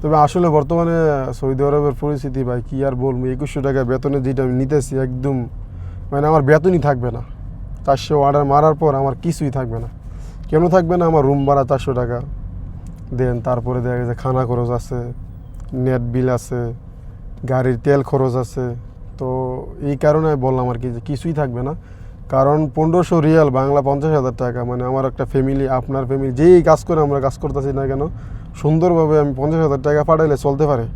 তবে আসলে বর্তমানে সৌদি আরবের পরিস্থিতি ভাই, কি আর বলব? একুশশো টাকা বেতনে যেটা আমি নিতেছি একদম মানে আমার বেতনই থাকবে না। চারশো অর্ডার মারার পর আমার কিছুই থাকবে না। কেন থাকবে না? আমার রুম ভাড়া চারশো টাকা। দেন তারপরে দেখা গেছে খানা খরচ আছে নেট বিল আছে, গাড়ির তেল খরচ আছে। তো এই কারণে বললাম আর কি যে কিছুই থাকবে না। কারণ পনেরোশো রিয়াল বাংলা পঞ্চাশ হাজার টাকা মানে আমার একটা ফ্যামিলি আপনার ফ্যামিলি যেই কাজ করে আমরা কাজ করতেছি না কেন সুন্দরভাবে আমি পঞ্চাশ হাজার টাকা পাঠাইলে চলতে পারে।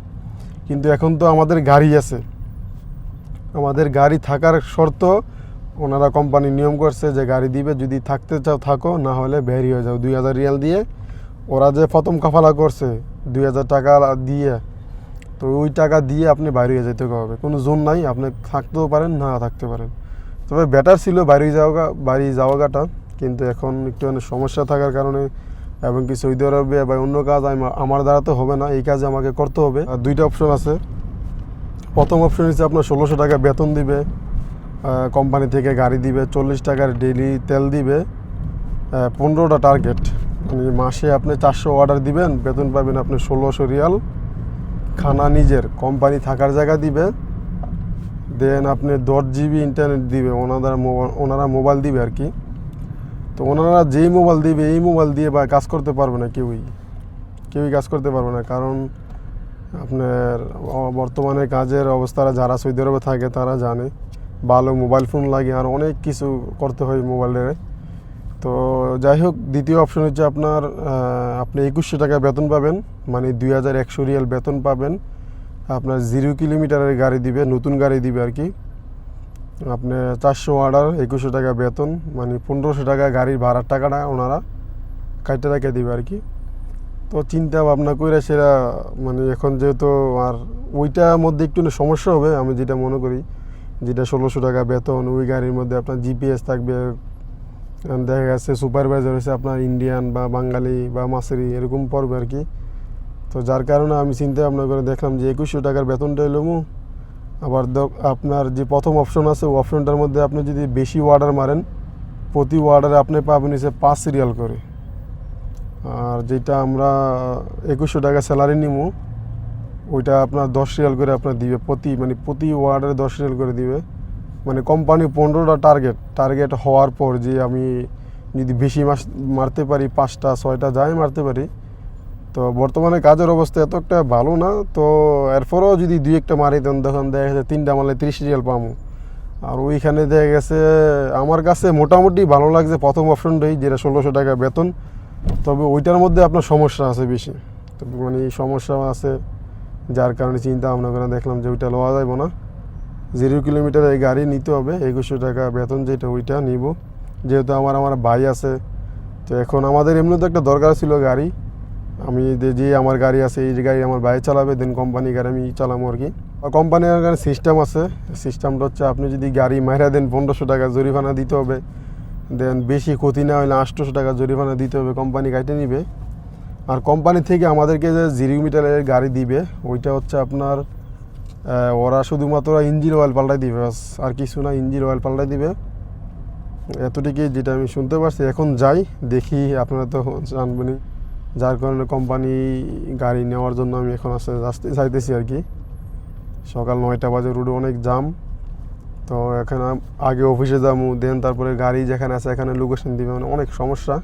কিন্তু এখন তো আমাদের গাড়ি আছে। আমাদের গাড়ি থাকার শর্ত, ওনারা কোম্পানি নিয়ম করছে যে গাড়ি দিবে, যদি থাকতে চাও থাকো, না হলে বেরি হয়ে যাও। দুই হাজার রিয়াল দিয়ে ওরা যে প্রথম কাফালা করছে, দুই হাজার টাকা দিয়ে, তো ওই টাকা দিয়ে আপনি বাইরে যেতে হবে। কোনো জোন নাই, আপনি থাকতেও পারেন, না থাকতে পারেন। তবে বেটার ছিল বাইরে যাওয়া বাড়ি যাওয়াটা, কিন্তু এখন একটু সমস্যা থাকার কারণে এবং কি সৌদি আরবে বা অন্য কাজ আমার দ্বারা তো হবে না, এই কাজ আমাকে করতে হবে। আর দুইটা অপশন আছে। প্রথম অপশন হচ্ছে আপনার ষোলোশো টাকা বেতন দিবে কোম্পানি থেকে গাড়ি দিবে, চল্লিশ টাকার ডেলি তেল দিবে পনেরোটা টার্গেট মানে মাসে আপনি চারশো অর্ডার দিবেন, বেতন পাবেন আপনি ষোলোশো রিয়াল। খানা নিজের কোম্পানি থাকার জায়গা দিবে। দেন আপনি দশ জিবি ইন্টারনেট দিবে, ওনাদের ওনারা মোবাইল দিবে আর কি। তো ওনারা যেই মোবাইল দিবে, এই মোবাইল দিয়ে বা কাজ করতে পারবে না কেউই। কেউই কাজ করতে পারবে না, কারণ আপনার বর্তমানে কাজের অবস্থাটা যারা সৌদি আরবে থাকে তারা জানে, ভালো মোবাইল ফোন লাগে আর অনেক কিছু করতে হয় মোবাইলের তো যাই হোক, দ্বিতীয় অপশন হচ্ছে আপনার আপনি একুশশো টাকা বেতন পাবেন মানে দুই হাজার একশো রিয়াল বেতন পাবেন। আপনার জিরো কিলোমিটারের গাড়ি দিবে, নতুন গাড়ি দিবে আর কি। আপনি চারশো অর্ডার একুশশো টাকা বেতন মানে পনেরোশো টাকা গাড়ির ভাড়ার টাকাটা ওনারা কাটতে রেখে দিবে আর কি। তো চিন্তা ভাবনা করে সেটা মানে এখন যেহেতু আর ওইটার মধ্যে একটু সমস্যা হবে, আমি যেটা মনে করি, যেটা ষোলোশো টাকা বেতন, ওই গাড়ির মধ্যে আপনার জিপিএস থাকবে দেখা গেছে সুপারভাইজার হচ্ছে আপনার ইন্ডিয়ান বা বাঙালি বা মাসেরি, এরকম পড়বে আর কি। তো যার কারণে আমি চিন্তা ভাবনা করে দেখলাম যে একুশশো টাকার বেতনটা এলো আবার আপনার যে প্রথম অপশন আছে, ওই অপশনটার মধ্যে আপনি যদি বেশি অর্ডার মারেন, প্রতি ওয়ার্ডারে আপনি পাবেন হচ্ছে পাঁচ সিরিয়াল করে। আর যেটা আমরা একুশশো টাকা স্যালারি নিব ওইটা আপনার দশ রিয়াল করে আপনার দিবে। প্রতি মানে প্রতি ওয়ার্ডারে দশ রিয়াল করে দিবে। মানে কোম্পানি পনেরোটা টার্গেট টার্গেট হওয়ার পর যে আমি যদি বেশি মাস, মারতে পারি, পাঁচটা, ছয়টা, যাই মারতে পারি তো বর্তমানে কাজের অবস্থা এত একটা ভালো না, তো এরপরেও যদি দুই একটা মারি তখন তখন দেখা গেছে তিনটা মারলে তিরিশ রিয়াল পাবো আর ওইখানে দেখা গেছে, আমার কাছে মোটামুটি ভালো লাগছে প্রথম অপশনটাই যেটা ষোলোশো টাকা বেতন। তবে ওইটার মধ্যে আপনার সমস্যা আছে বেশি। তবে মানে সমস্যা আছে, যার কারণে চিন্তা ভাবনা করে দেখলাম যে ওইটা লওয়া যাবে না। জিরো কিলোমিটার এই গাড়ি নিতে হবে, একুশশো টাকা বেতন যেটা, ওইটা নিব। যেহেতু আমার আমার ভাই আছে, তো এখন আমাদের এমনি তো একটা দরকার ছিল গাড়ি। আমি যে- আমার গাড়ি আছে, এই গাড়ি আমার বাইরে চালাবে দেন কোম্পানি গাড়ি আমি চালাবো আর কি। কোম্পানির গাড়ি সিস্টেম আছে। সিস্টেমটা হচ্ছে আপনি যদি গাড়ি মাইরা দেন, পনেরোশো টাকা জরিমানা দিতে হবে। দেন বেশি ক্ষতি না হলে আটশোশো টাকা জরিমানা দিতে হবে কোম্পানি গাড়িটা নিবে। আর কোম্পানি থেকে আমাদেরকে যে জিরো মিটারের গাড়ি দিবে, ওইটা হচ্ছে আপনার ওরা শুধুমাত্র ইঞ্জিন অয়েল পাল্টাই দিবে আর কিছু না ইঞ্জিন অয়েল পাল্টাই দিবে। এতটুকুই যেটা আমি শুনতে পারছি। এখন যাই, দেখি আপনারা তো জানবেনই। যার কারণে কোম্পানি গাড়ি নেওয়ার জন্য আমি এখন আসতে আসতে চাইতেছি আর কি। সকাল নয়টা বাজে, রোডে অনেক জাম তো এখানে আগে অফিসে যাব দেন তারপরে গাড়ি যেখানে আছে, এখানে লোকেশন দিবে মানে অনেক সমস্যা।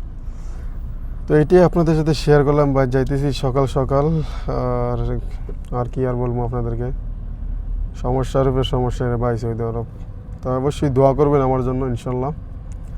তো এটাই আপনাদের সাথে শেয়ার করলাম, বা যাইতেছি সকাল সকাল, আর আর কি আর বলব আপনাদেরকে? সমস্যার উপরে সমস্যা ভাই সৌদি আরব তো অবশ্যই দোয়া করবেন আমার জন্য, ইনশাল্লাহ।